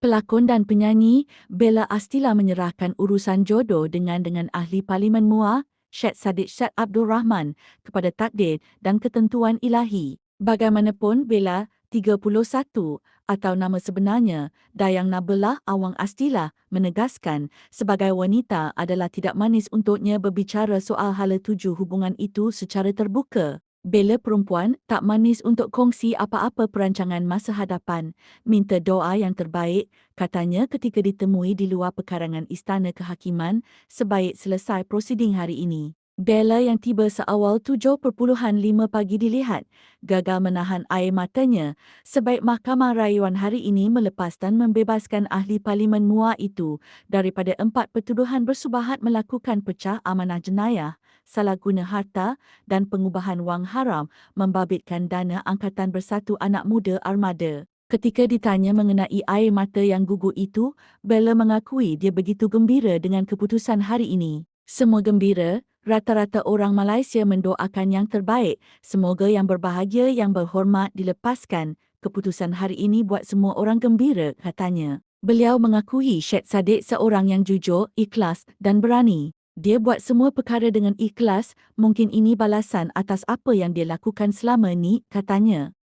Pelakon dan penyanyi Bella Astila menyerahkan urusan jodoh dengan dengan ahli Parlimen MUA, Syed Saddiq Syed Abdul Rahman kepada takdir dan ketentuan ilahi. Bagaimanapun Bella 31 atau nama sebenarnya Dayang Nabelah Awang Astila menegaskan sebagai wanita adalah tidak manis untuknya berbicara soal hala tuju hubungan itu secara terbuka. Bella perempuan tak manis untuk kongsi apa-apa perancangan masa hadapan. Minta doa yang terbaik, katanya ketika ditemui di luar pekarangan Istana Kehakiman sebaik selesai prosiding hari ini. Bella yang tiba seawal 7.5 pagi dilihat gagal menahan air matanya sebaik Mahkamah Rayuan hari ini melepas dan membebaskan ahli Parlimen MUA itu daripada empat pertuduhan bersubahat melakukan pecah amanah jenayah, salah guna harta dan pengubahan wang haram membabitkan dana Angkatan Bersatu Anak Muda Armada. Ketika ditanya mengenai air mata yang gugur itu, Bella mengakui dia begitu gembira dengan keputusan hari ini. Semua gembira, rata-rata orang Malaysia mendoakan yang terbaik. Semoga yang berbahagia yang berhormat dilepaskan. Keputusan hari ini buat semua orang gembira, katanya. Beliau mengakui Syed Saddiq seorang yang jujur, ikhlas dan berani. Dia buat semua perkara dengan ikhlas, mungkin ini balasan atas apa yang dia lakukan selama ini, katanya.